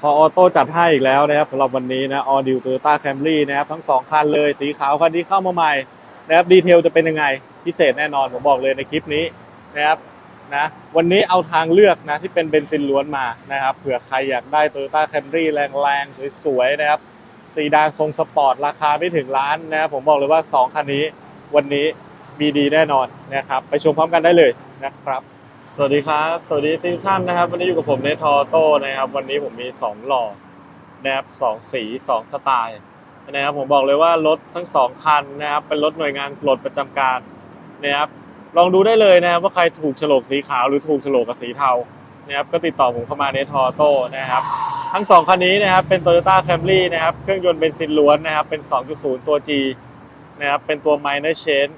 พอออโต้จัดให้อีกแล้วนะครับสำหรับวันนี้นะออดิวโตโยต้าแคมรี่นะครับทั้งสองคันเลย สีขาวคันที่เข้ามาใหม่นะครับดีเทลจะเป็นยังไง พิเศษแน่นอน ผมบอกเลยในคลิปนี้นะครับนะวันนี้เอาทางเลือกนะที่เป็นเบนซินล้วนมานะครับเผื่อใครอยากได้โตโยต้าแคมรี่แรงๆ สวยๆนะครับสีดานทรงสปอร์ตราคาไม่ถึงล้านนะครับผมบอกเลยว่า 2 คันนี้วันนี้มีดีแน่นอนนะครับไปชมพร้อมกันได้เลยนะครับ สวัสดีครับ สวัสดีทุกท่านนะครับ วันนี้อยู่กับผมในทอโต้นะครับ วันนี้ผมมี 2 หล่อนะครับสองสี 2 สไตล์นะครับผมบอกเลยว่ารถทั้ง 2 คันนะครับ เป็นรถหน่วยงานปลดประจำการนะครับลองดูได้เลยนะครับว่าใครถูกโฉลกสีขาวหรือถูกโฉลกกับสีเทานะครับก็ติดต่อผมเข้ามาในทอโต้นะครับ ทั้ง 2 คันนี้นะครับเป็น Toyota Camry นะครับเครื่องยนต์เบนซินล้วนนะครับเป็น 2.0 ตัว G นะครับเป็นตัว minor change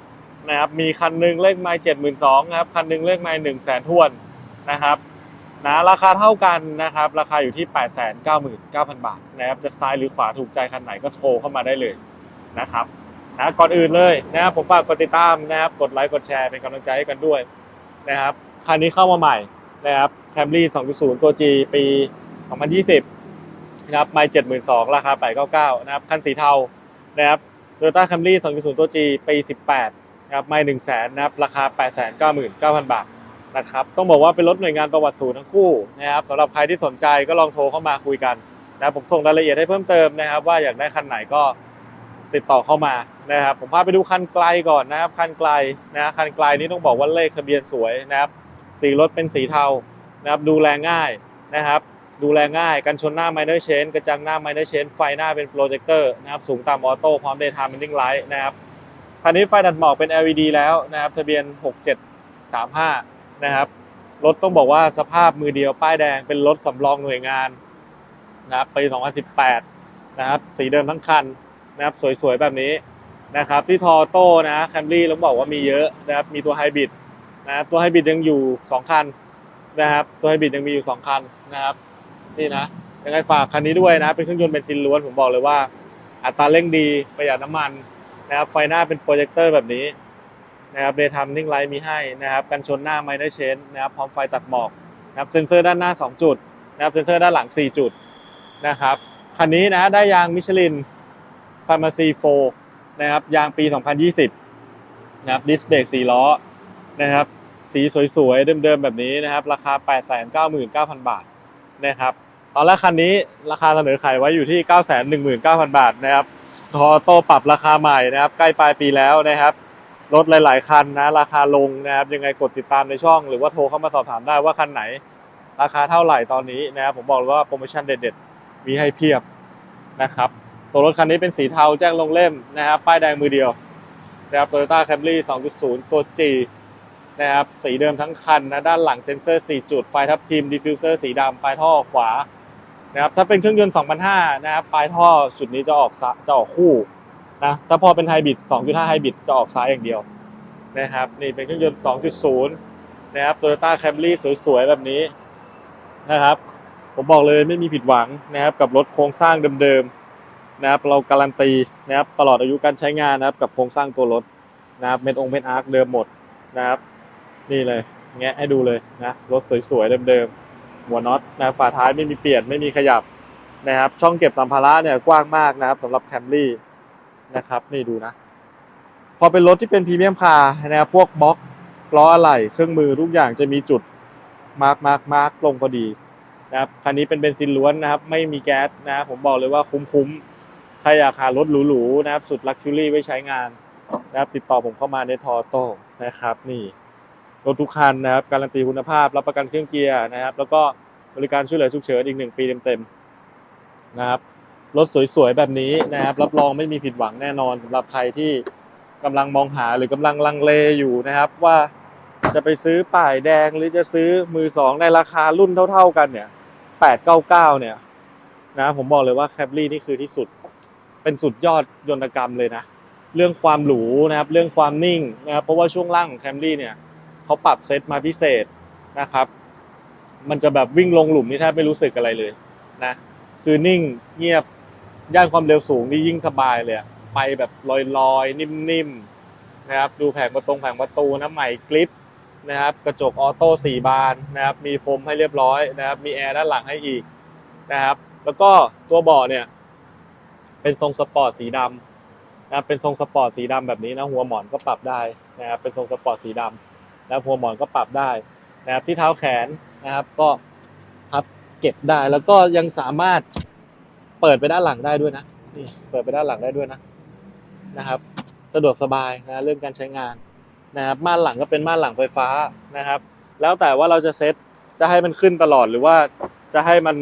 นะครับ มีคันหนึ่งเลขไมล์เจ็ดหมื่นสองครับ คันหนึ่งเลขไมล์หนึ่งแสนทวนนะครับนะราคาเท่ากันนะครับ ราคาอยู่ที่8ปดแสนเก้าหมื่นเก้าพันบาทนะครับ จะซ้ายหรือขวาถูกใจคันไหนก็โทรเข้ามาได้เลยนะครับนะก่อนอื่นเลยนะครับผมฝากกดติดตามนะครับ กดไลค์กดแชร์เป็นกำลังใจให้กันด้วยนะครับ คันนี้เข้ามาใหม่นะครับ Camry 2.0 ตัว G ปี 2020 นะครับไมล์72,000 ราคา 899 นะครับ คันสีเทานะครับ Toyota Camry 2.0 ตัว G ปี 18 นะครับไม่หนึ่งแสนนะครับราคา 8 9 9 0 0 0 บาทนะครับต้องบอกว่าเป็นรถหน่วยงานประวัติศูนย์ทั้งคู่นะครับสำหรับใครที่สนใจก็ลองโทรเข้ามาคุยกันนะผมส่งรายละเอียดให้เพิ่มเติมนะครับ ว่าอยากได้คันไหนก็ติดต่อเข้ามานะครับ ผมพาไปดูคันไกลก่อนนะครับ คันไกลนะคันไกลนี้ต้องบอกว่าเลขทะเบียนสวยนะครับ สีรถเป็นสีเทานะครับ ดูแลง่ายนะครับ ดูแลง่ายกันชนหน้า minor change กระจังหน้า minor change ไฟหน้าเป็นโปรเจคเตอร์นะครับ สูงต่ำออโต้พร้อม daytime running light นะครับ คันนี้ไฟดัดหมอกเป็น LED แล้วนะครับทะเบียน 6735 นะครับรถต้องบอกว่าสภาพมือเดียวป้ายแดงเป็นรถสำรองหน่วยงานนะครับปี 2018 นะครับสีเดิมทั้งคันนะครับสวยๆ แบบนี้นะครับที่ทอโต้นะแคมรี่ต้องบอกว่ามีเยอะนะครับมีตัวไฮบริดนะครับตัวไฮบริดยังอยู่ 2 คันนะครับตัวไฮบริดยังมีอยู่ 2 คันนะครับนี่นะยังไงฝากคันนี้ด้วยนะเป็นเครื่องยนต์เบนซินล้วนผมบอกเลยว่า อัตราเร่งดีประหยัดน้ำมัน นะครับไฟหน้าเป็นโปรเจคเตอร์แบบนี้นะครับเดย์ทัมนิ่งไลท์มีให้นะครับกันชนหน้าไมเนอร์เชนนะครับพร้อมไฟตัดหมอกนะครับเซ็นเซอร์ด้านหน้า 2 จุดนะครับเซ็นเซอร์ด้านหลัง 4 จุดนะครับคันนี้นะได้ยางมิชลินพามาซีโฟนะครับยางปี 2020นะครับดิสเบรก4ล้อนะครับสีสวยๆ เดิมๆ แบบนี้นะครับ ราคา 899,000 บาทนะครับตอนแรกคันนี้ราคาเสนอขายไว้อยู่ที่ 919,000 บาทนะครับ ทอโต้ปรับราคาใหม่นะครับ ใกล้ปลายปีแล้วนะครับรถหลาย ๆ คันนะ ราคาลงนะครับ ยังไงกดติดตามในช่อง หรือว่าโทรเข้ามาสอบถามได้ว่าคันไหน ราคาเท่าไหร่ตอนนี้นะครับผมบอกเลยว่าโปรโมชั่นเด็ดๆ มีให้เพียบนะครับ ตัวรถคันนี้เป็นสีเทาแจ้งลงเล่มนะครับ ป้ายแดงมือเดียวนะครับ Toyota Camry 2.0 ตัว G นะครับ สีเดิมทั้งคันนะ ด้านหลังเซ็นเซอร์ 4 จุด ไฟทับทิมดิฟฟิวเซอร์สีดำปลายท่อขวา นะครับถ้าเป็นเครื่องยนต์2,500นะครับปลายท่อจุดนี้จะออกจะออกคู่นะถ้าพอเป็นไฮบริด2.5ไฮบริดจะออกซ้ายอย่างเดียวนะครับนี่เป็นเครื่องยนต์ 2.0 นะครับ Toyota Camry สวยๆ แบบนี้นะครับ ผมบอกเลยไม่มีผิดหวังนะครับกับรถโครงสร้างเดิมๆนะครับเราการันตีนะครับตลอดอายุการใช้งานนะครับกับโครงสร้างตัวรถนะครับเม็ดองค์เม็ดอาร์คเดิมหมดนะครับนี่เลยแงะให้ดูเลยนะรถสวยๆเดิมๆ หัวน็อตนะฝาท้ายไม่มีเปลี่ยนไม่มีขยับนะครับ ช่องเก็บสัมภาระเนี่ยกว้างมากนะครับสำหรับแคมรี่นะครับนี่ดูนะ พอเป็นรถที่เป็นพรีเมียมคาร์นะครับพวกบล็อกล้ออะไหล่เครื่องมือทุกอย่างจะมีจุดมาร์กมาร์กมาร์กลงพอดีนะครับคันนี้เป็นเบนซินล้วนนะครับ ไม่มีแก๊สนะครับผมบอกเลยว่าคุ้มๆใครอยากหารถหรูๆนะครับ สุดลักชัวรี่ไว้ใช้งานนะครับติดต่อผมเข้ามาในทอโต้นะครับนี่ รถทุกคันนะครับการันตีคุณภาพรับประกันเครื่องเกียร์นะครับ แล้วก็บริการช่วยเหลือฉุกเฉินอีกหนึ่งปีเต็มๆนะครับรถสวยๆแบบนี้นะครับ รับรองไม่มีผิดหวังแน่นอนสำหรับใครที่กำลังมองหาหรือกำลังลังเลอยู่นะครับ ว่าจะไปซื้อป้ายแดงหรือจะซื้อมือสองในราคารุ่นเท่า ๆกันเนี่ยแปดเก้าเก้าเนี่ยนะผมบอกเลยว่าแคปลี่นี่คือที่สุดเป็นสุดยอดยนตกรรมเลยนะ เรื่องความหรูนะครับ เรื่องความนิ่งนะครับเพราะว่าช่วงล่างของแคมรี่เนี่ย เขาปรับเซตมาพิเศษนะครับ มันจะแบบวิ่งลงหลุมนี่แทบไม่รู้สึกอะไรเลยนะคือนิ่งเงียบย่านความเร็วสูงนี่ยิ่งสบายเลยไปแบบลอยๆ นิ่มๆนะครับดูแผงประตงแผงประตูนะใหม่กริปนะครับกระจกออโต้สี่บานนะครับมีพรมให้เรียบร้อยนะครับมีแอร์ด้านหลังให้อีกนะครับแล้วก็ตัวเบาะเนี่ยเป็นทรงสปอร์ตสีดำนะเป็นทรงสปอร์ตสีดำแบบนี้นะหัวหมอนก็ปรับได้นะครับเป็นทรงสปอร์ตสีดำ นะครับหัวหมอนก็ปรับได้นะครับที่เท้าแขนนะครับ ก็พับเก็บได้แล้วก็ยังสามารถเปิดไปด้านหลังได้ด้วยนะนี่เปิดไปด้านหลังได้ด้วยนะนะครับ สะดวกสบายนะเรื่องการใช้งานนะครับม่านหลังก็เป็นม่านหลังไฟฟ้านะครับ แล้วแต่ว่าเราจะเซตจะให้มันขึ้นตลอดหรือว่าจะให้มัน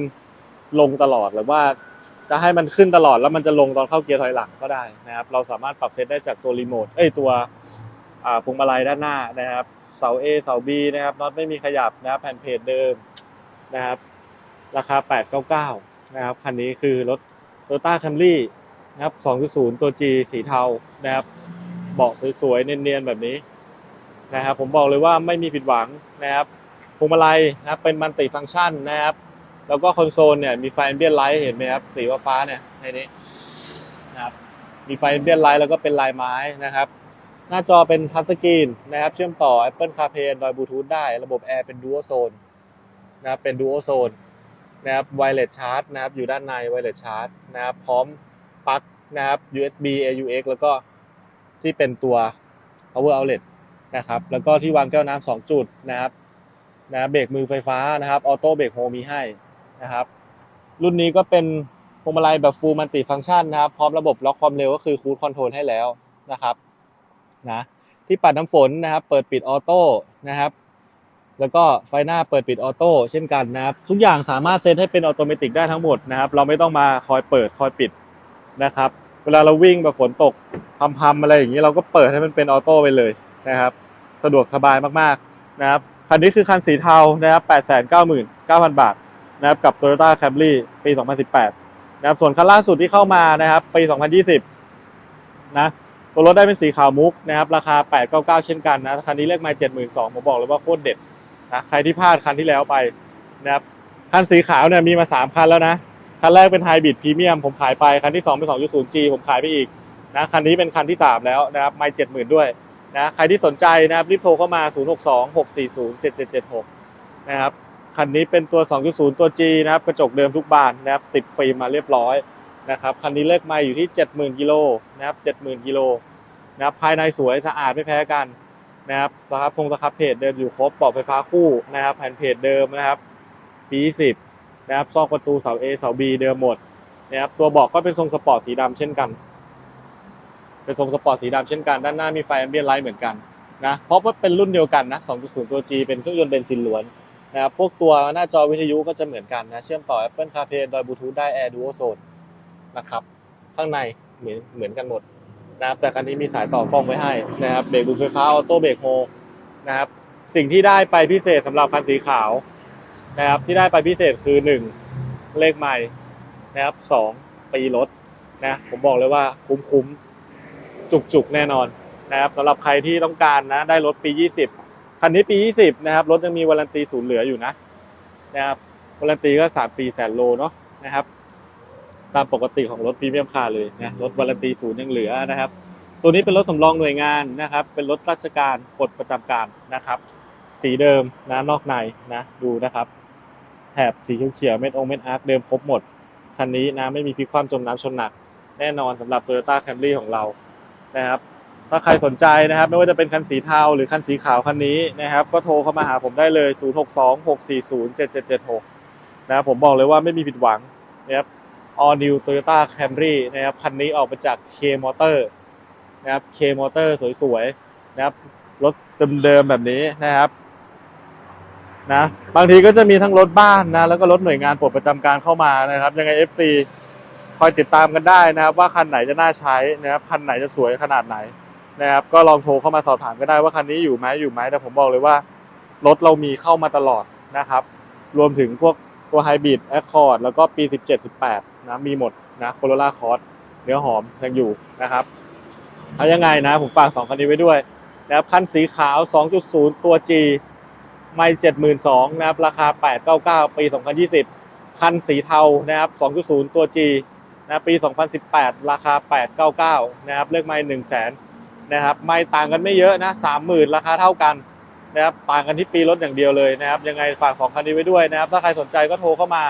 ลงตลอดหรือว่าจะให้มันขึ้นตลอดแล้วมันจะลงตอนเข้าเกียร์ถอยหลังก็ได้นะครับ เราสามารถปรับเซตได้จากตัวรีโมทเอ้ยตัวพวงมาลัยด้านหน้านะครับ เสา A เสา B นะครับน็อตไม่มีขยับนะครับแผ่นเพจเดิมนะครับ ราคา 899 นะครับคันนี้คือรถ Toyota Camry นะครับ 2.0 ตัว G สีเทานะครับเบาะสวยๆเนียนๆแบบนี้นะครับ ผมบอกเลยว่าไม่มีผิดหวังนะครับพวงมาลัยนะครับเป็นมันติฟังก์ชันนะครับ แล้วก็คอนโซลเนี่ยมีไฟแอมเบียนไลท์เห็นไหมครับสีฟ้าเนี่ยในนี้นะครับมีไฟแอมเบียนไลท์แล้วก็เป็นลายไม้นะครับ หน้าจอเป็นทัชสกรีนนะครับ เชื่อมต่อ Apple CarPlay Android Bluetooth ได้ ระบบแอร์เป็น Dual Zone นะครับเป็น Dual Zone นะครับ Wireless Charge นะครับ อยู่ด้านใน Wireless Charge นะครับ พร้อมปลั๊กนะครับ USB AUX แล้วก็ที่เป็นตัว Power Outlet นะครับ แล้วก็ที่วางแก้วน้ำสองจุดนะครับนะเบรกมือไฟฟ้านะครับ ออโต้เบรกโฮมีให้นะครับ รุ่นนี้ก็เป็นพวงมาลัยแบบฟูลมัลติฟัง c t ชันนะครับ พร้อมระบบล็อกความเร็วก็คือคู i คอนโทรลให้แล้วนะครับ นะที่ปัดน้ำฝนนะครับ เปิดปิดออโต้นะครับ แล้วก็ไฟหน้าเปิดปิดออโต้เช่นกันนะครับ ทุกอย่างสามารถเซตให้เป็นออโตเมติกได้ทั้งหมดนะครับ เราไม่ต้องมาคอยเปิดคอยปิดนะครับ เวลาเราวิ่งแบบฝนตกพำๆอะไรอย่างนี้เราก็เปิดให้มันเป็นออโต้ไปเลยนะครับ สะดวกสบายมากๆนะครับคันนี้คือคันสีเทานะครับ899,000 บาทนะครับกับ Toyota Camry ปี 2018 นะครับส่วนคันล่าสุดที่เข้ามานะครับปี 2020 นะ ตัวรถได้เป็นสีขาวมุกนะครับ ราคา 899 เช่นกันนะ คันนี้เลขม่72,000ผมบอกเลยว่าโคตรเด็ดนะใครที่พลาดคันที่แล้วไปนะครับคันสีขาวเนี่ยมีมา 3 คันแล้วนะ คันแรกเป็นไฮบริดพรีเมียมผมขายไป คันที่ 2 เป็น 2.0G ผมขายไปอีกนะคันนี้เป็นคันที่ 3 แล้วนะครับไม่70,000 ด้วยนะใครที่สนใจนะครับรีบโทรเข้ามา 062-640-7776 นะครับคันนี้เป็นตัว 2.0 ตัว G นะครับกระจกเดิมทุกบานนะครับติดฟิล์มมาเรียบร้อย นะครับคันนี้เลขไมาอยู่ที่ 70,000กิโลนะครับ70,000กิโลนะครับภายในสวยสะอาดไม่แพ้กันนะครับสครับพงสครับเพจเดิมอยู่ครบปลอกไฟฟ้าคู่นะครับแผ่นเพจเดิมนะครับปี10นะครับซอกประตูเสา A เสา B เดิมหมดนะครับตัวบอกก็เป็นทรงสปอร์ตสีดำเช่นกัน เป็นทรงสปอร์ตสีดำเช่นกัน ด้านหน้ามีไฟแอมเบียนไลท์เหมือนกันนะเพราะว่าเป็นรุ่นเดียวกันนะ2.0 ตัว G เป็นเครื่องยนต์เบนซินล้วนนะครับพวกตัวหน้าจอวิทยุก็จะเหมือนกันนะเชื่อมต่อ Apple CarPlay โดย Bluetooth ได้ Air Dual Zone นะครับ ข้างในเหมือนเหมือนกันหมดนะครับแต่คันนี้มีสายต่อกล้องไว้ให้นะครับเบรกมือไฟฟ้าออโต้เบรกโฮนะครับสิ่งที่ได้ไปพิเศษสำหรับคันสีขาวนะครับที่ได้ไปพิเศษคือ 1 เลขใหม่นะครับ2ปีรถนะผมบอกเลยว่าคุ้มคุ้มจุกจุกแน่นอนนะครับสำหรับใครที่ต้องการนะได้รถปี 20 คันนี้ปี 20 นะครับรถยังมีวารันตีศูนย์เหลืออยู่นะนะครับวารันตีก็ 3 ปีแสนโลเนาะนะครับ ตามปกติของรถพรีเมียมคาร์เลยนะรถวารันตีศูนย์ยังเหลือนะครับ ตัวนี้เป็นรถสำรองหน่วยงานนะครับ เป็นรถราชการปลดประจำการนะครับ สีเดิมนะนอกในนะดูนะครับแถบสีเขียวเม็ดองเม็ดอาร์คเดิมครบหมดคันนี้นะไม่มีพลิกคว่ำจมน้ำชนหนัก แน่นอนสำหรับ Toyota Camry ของเรานะครับถ้าใครสนใจนะครับ ไม่ว่าจะเป็นคันสีเทาหรือคันสีขาวคันนี้นะครับ ก็โทรเข้ามาหาผมได้เลย 0626407776 นะครับผมบอกเลยว่าไม่มีผิดหวังนะครับ All New Toyota Camry นะครับคันนี้ออกมาจาก K Motor นะครับ K Motor สวยๆนะครับรถเดิมๆแบบนี้นะครับนะบางทีก็จะมีทั้งรถบ้านนะแล้วก็รถหน่วยงานปลดประจำการเข้ามานะครับ ยังไง FC คอยติดตามกันได้นะครับ ว่าคันไหนจะน่าใช้นะครับคันไหนจะสวยขนาดไหนนะครับ ก็ลองโทรเข้ามาสอบถามก็ได้ว่าคันนี้อยู่ไหมอยู่ไหมแต่ผมบอกเลยว่ารถเรามีเข้ามาตลอดนะครับ รวมถึงพวกตัวไฮบริดแอคคอร์ดแล้วก็ปี 17 18 นะมีหมดนะโคโรล่าคอร์สเนื้อหอมยังอยู่นะครับเอายังไงนะ ผมฝาก2คันนี้ไว้ด้วยนะครับคันสีขาว 2.0 ตัว G ไม่72,000นะครับราคา 899 ปี 2020 คันสีเทานะครับ 2.0 ตัว G นะปี 2018 ราคา 899 นะครับเลขไม่1 0 0 0 0แสนนะครับไม่ต่างกันไม่เยอะนะสามหมื่นราคาเท่ากันนะครับต่างกันที่ปีรถอย่างเดียวเลยนะครับยังไงฝากของคันนี้ไว้ด้วยนะครับถ้าใครสนใจก็โทรเข้ามา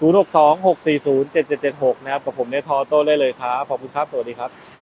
0 6 2 6 4 0 7 7 7 6 นะครับกับผมเนทอโต้ได้เลยครับ ขอบคุณครับ สวัสดีครับ